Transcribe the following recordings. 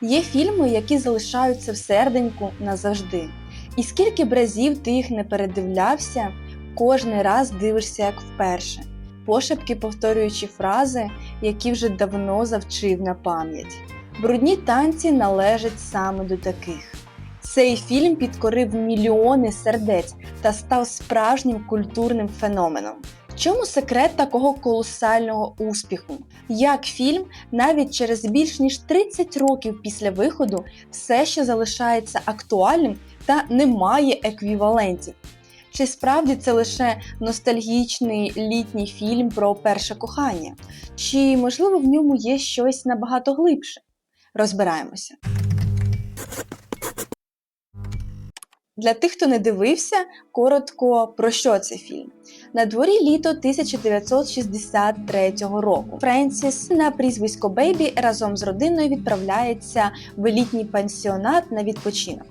Є фільми, які залишаються в серденьку назавжди. І скільки б разів ти їх не передивлявся, кожний раз дивишся як вперше, пошепки повторюючи фрази, які вже давно завчив на пам'ять. Брудні танці належать саме до таких. Цей фільм підкорив мільйони сердець та став справжнім культурним феноменом. Чому секрет такого колосального успіху? Як фільм навіть через більш ніж 30 років після виходу все ще залишається актуальним та не має еквівалентів? Чи справді це лише ностальгічний літній фільм про перше кохання? Чи можливо в ньому є щось набагато глибше? Розбираємося. Для тих, хто не дивився, коротко про що цей фільм. На дворі літо 1963 року. Френсіс на прізвисько Бейбі разом з родиною відправляється в елітній пансіонат на відпочинок.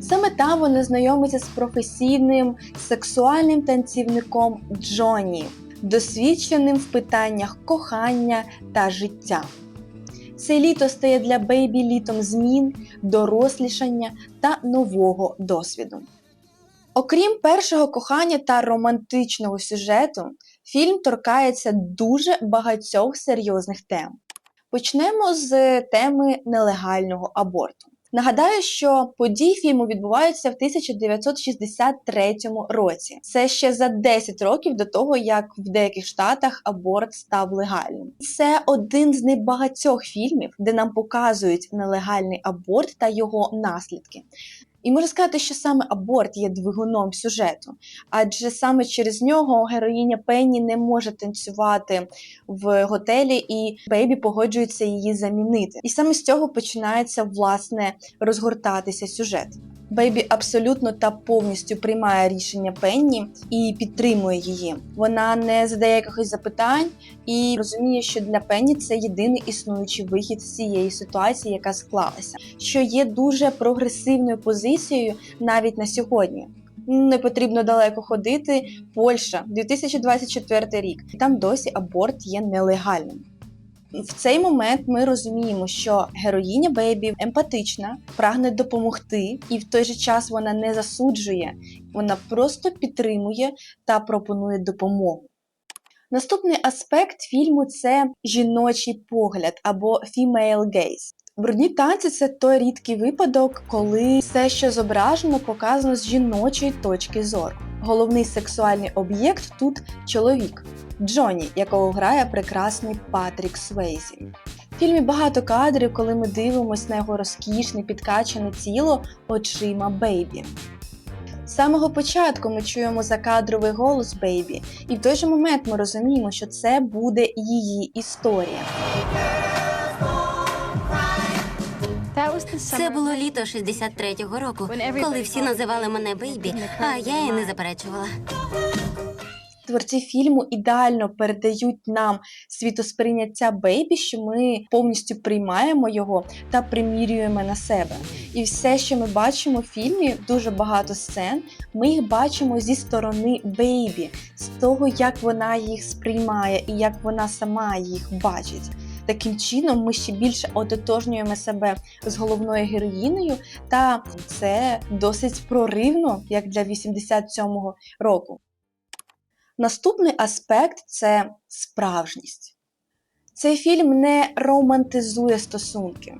Саме там вона знайомиться з професійним сексуальним танцівником Джонні, досвідченим в питаннях кохання та життя. Це літо стає для Бейбі літом змін, дорослішання та нового досвіду. Окрім першого кохання та романтичного сюжету, фільм торкається дуже багатьох серйозних тем. Почнемо з теми нелегального аборту. Нагадаю, що події фільму відбуваються в 1963 році. Це ще за 10 років до того, як в деяких штатах аборт став легальним. Це один з небагатьох фільмів, де нам показують нелегальний аборт та його наслідки. І можна сказати, що саме аборт є двигуном сюжету, адже саме через нього героїня Пенні не може танцювати в готелі, і Бейбі погоджується її замінити. І саме з цього починається власне розгортатися сюжет. Бейбі абсолютно та повністю приймає рішення Пенні і підтримує її. Вона не задає якихось запитань і розуміє, що для Пенні це єдиний існуючий вихід з цієї ситуації, яка склалася, що є дуже прогресивною позицією навіть на сьогодні. Не потрібно далеко ходити. Польща, 2024 рік. Там досі аборт є нелегальним. В цей момент ми розуміємо, що героїня Бейбі емпатична, прагне допомогти, і в той же час вона не засуджує, вона просто підтримує та пропонує допомогу. Наступний аспект фільму це жіночий погляд або female gaze. Брудні танці це той рідкий випадок, коли все, що зображено, показано з жіночої точки зору. Головний сексуальний об'єкт тут чоловік Джонні, якого грає прекрасний Патрік Свейзі. В фільмі багато кадрів, коли ми дивимося на його розкішне підкачане тіло очима Бейбі. З самого початку ми чуємо закадровий голос Бейбі, і в той же момент ми розуміємо, що це буде її історія. Це було літо 63-го року, коли всі називали мене Бейбі, а я і не заперечувала. Творці фільму ідеально передають нам світосприйняття Бейбі, що ми повністю приймаємо його та примірюємо на себе. І все, що ми бачимо в фільмі, дуже багато сцен, ми їх бачимо зі сторони Бейбі, з того, як вона їх сприймає і як вона сама їх бачить. Таким чином, ми ще більше ототожнюємо себе з головною героїнею, та це досить проривно, як для 87-го року. Наступний аспект це справжність. Цей фільм не романтизує стосунки.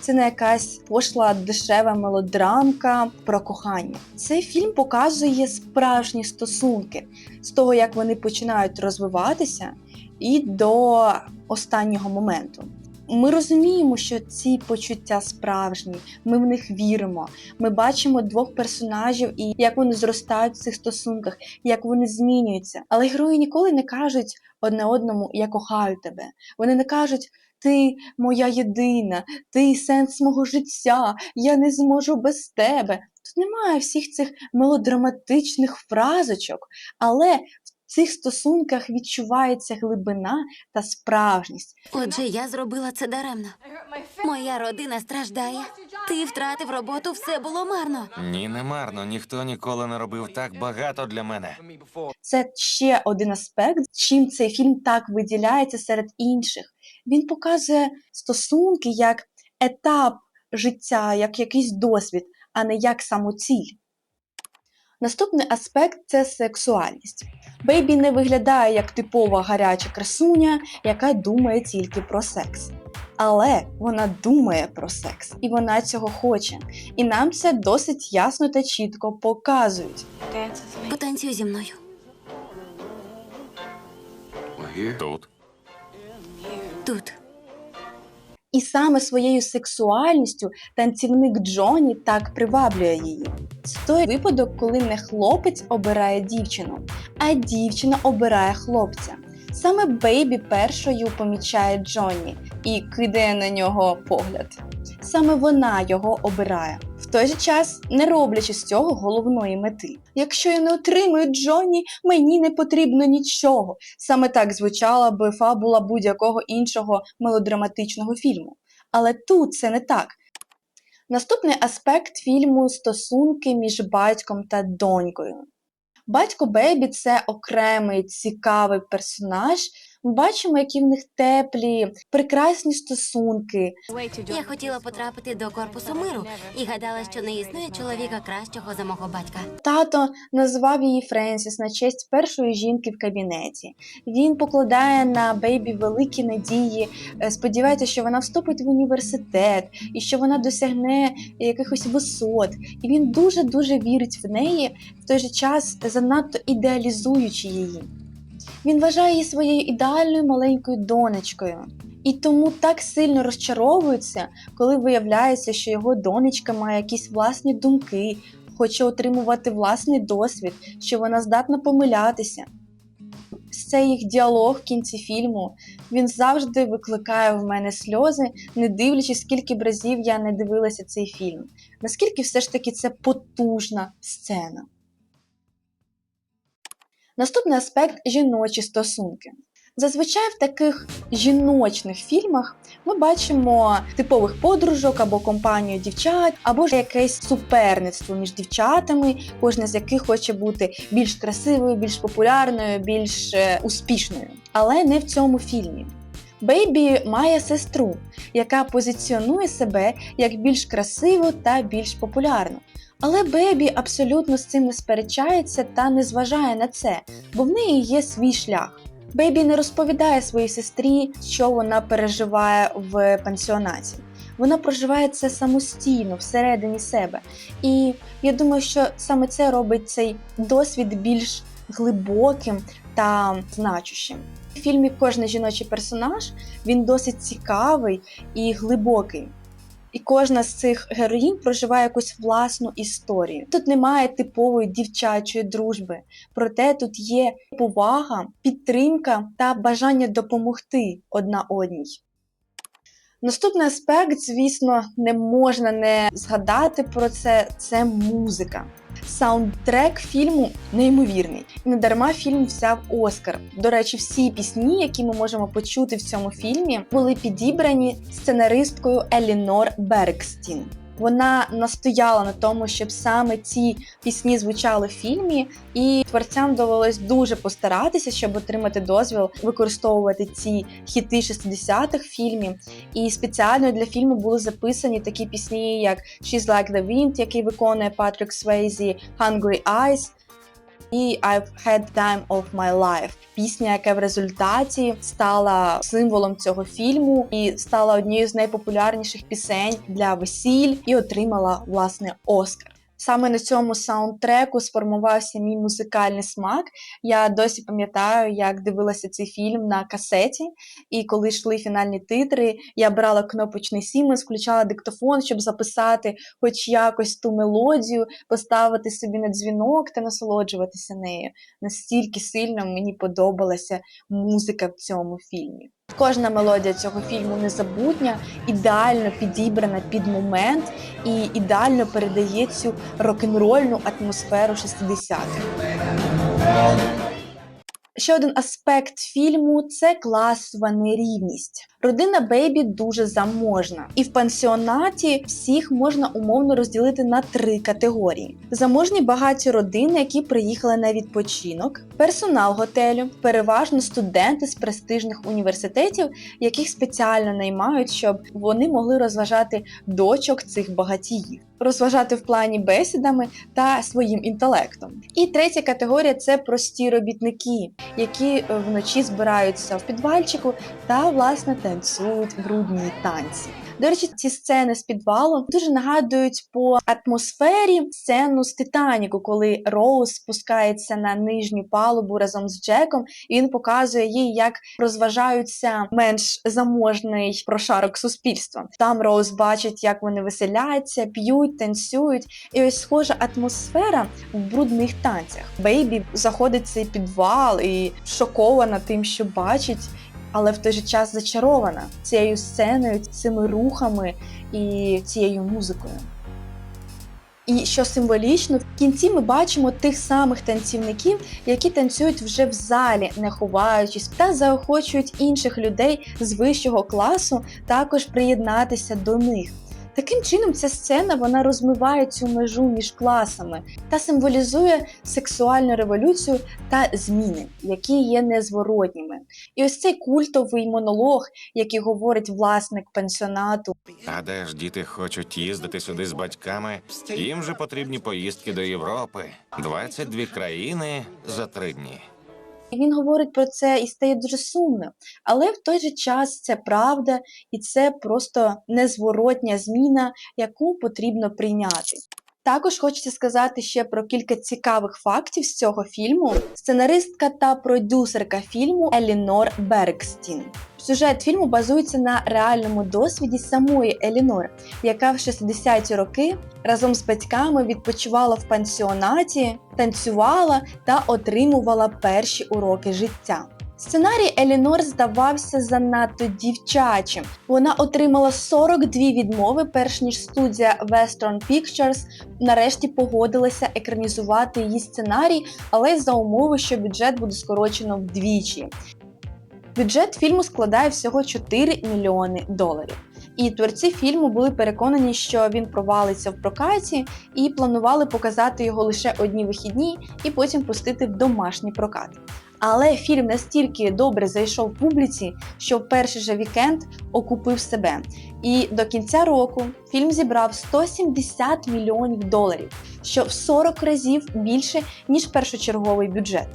Це не якась пошла дешева мелодрамка про кохання. Цей фільм показує справжні стосунки з того, як вони починають розвиватися, і до останнього моменту. Ми розуміємо, що ці почуття справжні, ми в них віримо. Ми бачимо двох персонажів і як вони зростають в цих стосунках, як вони змінюються. Але герої ніколи не кажуть одне одному Я кохаю тебе. Вони не кажуть. Ти моя єдина, ти сенс мого життя, я не зможу без тебе. Тут немає всіх цих мелодраматичних фразочок, але цих стосунках відчувається глибина та справжність. Отже, я зробила це даремно. Моя родина страждає. Ти втратив роботу, все було марно. Ні, не марно. Ніхто ніколи не робив так багато для мене. Це ще один аспект, чим цей фільм так виділяється серед інших. Він показує стосунки як етап життя, як якийсь досвід, а не як самоціль. Наступний аспект це сексуальність. Бейбі не виглядає як типова гаряча красуня, яка думає тільки про секс. Але вона думає про секс, і вона цього хоче. І нам це досить ясно та чітко показують. Потанцюй зі мною. Тут. Тут. І саме своєю сексуальністю танцівник Джоні так приваблює її. Це той випадок, коли не хлопець обирає дівчину, а дівчина обирає хлопця. Саме Бейбі першою помічає Джонні і кидає на нього погляд. Саме вона його обирає, в той же час не роблячи з цього головної мети. Якщо я не отримую Джонні, мені не потрібно нічого. Саме так звучала би фабула будь-якого іншого мелодраматичного фільму. Але тут це не так. Наступний аспект фільму стосунки між батьком та донькою. Батько Бейбі це окремий цікавий персонаж. Ми бачимо, які в них теплі, прекрасні стосунки. Я хотіла потрапити до корпусу миру і гадала, що не існує чоловіка кращого за мого батька. Тато назвав її Френсіс на честь першої жінки в кабінеті. Він покладає на Бейбі великі надії, е, сподівається, що вона вступить в університет і що вона досягне якихось висот. І він дуже дуже вірить в неї, в той же час занадто ідеалізуючи її. Він вважає її своєю ідеальною маленькою донечкою. І тому так сильно розчаровується, коли виявляється, що його донечка має якісь власні думки, хоче отримувати власний досвід, що вона здатна помилятися. Це їх діалог в кінці фільму. Він завжди викликає в мене сльози, не дивлячись, скільки б разів я не дивилася цей фільм. Наскільки все ж таки це потужна сцена. Наступний аспект жіночі стосунки. Зазвичай в таких жіночних фільмах ми бачимо типових подружок або компанію дівчат, або ж якесь суперництво між дівчатами, кожна з яких хоче бути більш красивою, більш популярною, більш е, успішною. Але не в цьому фільмі. Бейбі має сестру, яка позиціонує себе як більш красиву та більш популярну. Але Бебі абсолютно з цим не сперечається та не зважає на це, бо в неї є свій шлях. Бейбі не розповідає своїй сестрі, що вона переживає в пансіонаті. Вона проживає це самостійно всередині себе. І я думаю, що саме це робить цей досвід більш глибоким та значущим. В фільмі кожен жіночий персонаж він досить цікавий і глибокий. І кожна з цих героїнь проживає якусь власну історію. Тут немає типової дівчачої дружби, проте тут є повага, підтримка та бажання допомогти одна одній. Наступний аспект, звісно, не можна не згадати про це це музика. Саундтрек фільму неймовірний. І не дарма фільм взяв Оскар. До речі, всі пісні, які ми можемо почути в цьому фільмі, були підібрані сценаристкою Елінор Бергстін. Вона настояла на тому, щоб саме ці пісні звучали в фільмі, і творцям довелось дуже постаратися, щоб отримати дозвіл використовувати ці хіти 60-х в. І спеціально для фільму були записані такі пісні, як She's Like the Wind, який виконує Патрік Свейзі, Hungry Eyes. І I've had time of my life. Пісня, яка в результаті стала символом цього фільму і стала однією з найпопулярніших пісень для весіль і отримала власне Оскар. Саме на цьому саундтреку сформувався мій музикальний смак. Я досі пам'ятаю, як дивилася цей фільм на касеті, і коли йшли фінальні титри, я брала кнопочний Siemens, включала диктофон, щоб записати хоч якось ту мелодію, поставити собі на дзвінок та насолоджуватися нею. Настільки сильно мені подобалася музика в цьому фільмі. Кожна мелодія цього фільму незабутня, ідеально підібрана під момент і ідеально передає цю рок-н-рольну атмосферу 60-х. Ще один аспект фільму це класова нерівність. Родина Бейбі дуже заможна, і в пансіонаті всіх можна умовно розділити на три категорії: заможні багаті родини, які приїхали на відпочинок, персонал готелю, переважно студенти з престижних університетів, яких спеціально наймають, щоб вони могли розважати дочок цих багатіїв, розважати в плані бесідами та своїм інтелектом. І третя категорія це прості робітники, які е, вночі збираються в підвальчику та власне танцюють брудні танці. До речі, ці сцени з підвалу дуже нагадують по атмосфері сцену з Титаніку, коли Роуз спускається на нижню палубу разом з Джеком, і він показує їй, як розважаються менш заможний прошарок суспільства. Там Роуз бачить, як вони веселяться, п'ють, танцюють. І ось схожа атмосфера в брудних танцях. Бейбі заходить цей підвал і шокована тим, що бачить але в той же час зачарована цією сценою, цими рухами і цією музикою. І що символічно, в кінці ми бачимо тих самих танцівників, які танцюють вже в залі, не ховаючись, та заохочують інших людей з вищого класу також приєднатися до них. Таким чином, ця сцена вона розмиває цю межу між класами та символізує сексуальну революцію та зміни, які є незворотніми. І ось цей культовий монолог, який говорить власник пансіонату, А де ж діти хочуть їздити сюди з батьками? Їм же потрібні поїздки до Європи. 22 країни за три дні. Він говорить про це і стає дуже сумно. Але в той же час це правда, і це просто незворотня зміна, яку потрібно прийняти. Також хочеться сказати ще про кілька цікавих фактів з цього фільму. Сценаристка та продюсерка фільму Елінор Бергстін. Сюжет фільму базується на реальному досвіді самої Елінор, яка в 60-ті роки разом з батьками відпочивала в пансіонаті, танцювала та отримувала перші уроки життя. Сценарій Елінор здавався занадто дівчачим. Вона отримала 42 відмови, перш ніж студія Western Pictures нарешті погодилася екранізувати її сценарій, але за умови, що бюджет буде скорочено вдвічі. Бюджет фільму складає всього 4 мільйони доларів. І творці фільму були переконані, що він провалиться в прокаті, і планували показати його лише одні вихідні і потім пустити в домашній прокат. Але фільм настільки добре зайшов публіці, що в перший же вікенд окупив себе. І до кінця року фільм зібрав 170 мільйонів доларів, що в 40 разів більше ніж першочерговий бюджет.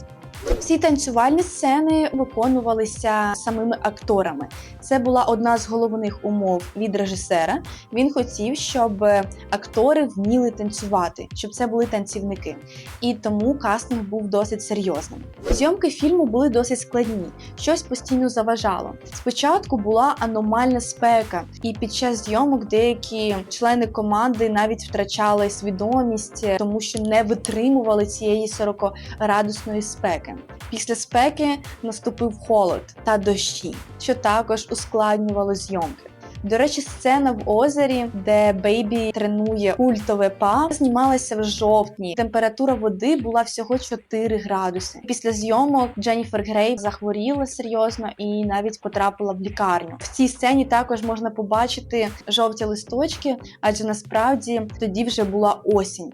Всі танцювальні сцени виконувалися самими акторами. Це була одна з головних умов від режисера. Він хотів, щоб актори вміли танцювати, щоб це були танцівники. І тому кастинг був досить серйозним. Зйомки фільму були досить складні, щось постійно заважало. Спочатку була аномальна спека, і під час зйомок деякі члени команди навіть втрачали свідомість, тому що не витримували цієї 40-градусної спеки. Після спеки наступив холод та дощі, що також ускладнювало зйомки. До речі, сцена в озері, де Бейбі тренує культове па, знімалася в жовтні. Температура води була всього 4 градуси. Після зйомок Дженніфер Грей захворіла серйозно і навіть потрапила в лікарню. В цій сцені також можна побачити жовті листочки, адже насправді тоді вже була осінь.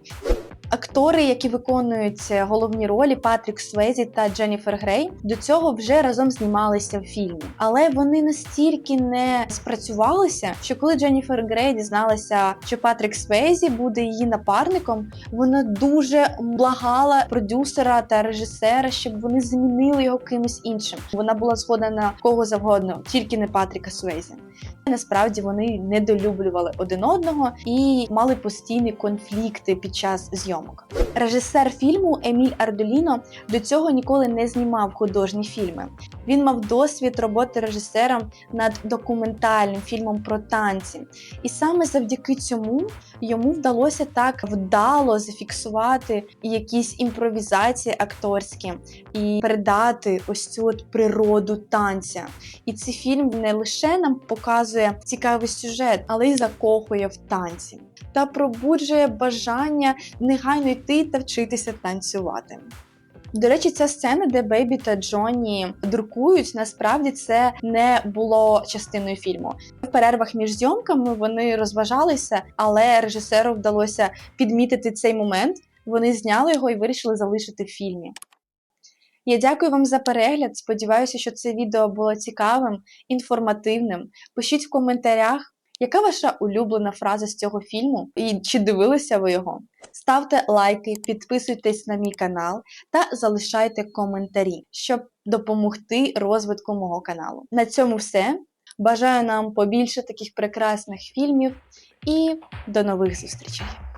Актори, які виконують головні ролі Патрік Суезі та Дженніфер Грей, до цього вже разом знімалися в фільмі, але вони настільки не спрацювалися, що коли Дженніфер Грей дізналася, що Патрік Суезі буде її напарником, вона дуже благала продюсера та режисера, щоб вони замінили його кимось іншим. Вона була згодна на кого завгодно, тільки не Патріка Суезі. Насправді вони недолюблювали один одного і мали постійні конфлікти під час зйомок. Режисер фільму Еміль Ардоліно до цього ніколи не знімав художні фільми. Він мав досвід роботи режисером над документальним фільмом про танці, і саме завдяки цьому йому вдалося так вдало зафіксувати якісь імпровізації акторські і передати ось цю от природу танця. І цей фільм не лише нам показує цікавий сюжет, але й закохує в танці та пробуджує бажання негайно йти та вчитися танцювати. До речі, ця сцена, де Бейбі та Джонні друкують, насправді це не було частиною фільму. В перервах між зйомками вони розважалися, але режисеру вдалося підмітити цей момент. Вони зняли його і вирішили залишити в фільмі. Я дякую вам за перегляд. Сподіваюся, що це відео було цікавим, інформативним. Пишіть в коментарях, яка ваша улюблена фраза з цього фільму, і чи дивилися ви його. Ставте лайки, підписуйтесь на мій канал та залишайте коментарі, щоб допомогти розвитку мого каналу. На цьому все. Бажаю нам побільше таких прекрасних фільмів і до нових зустрічей!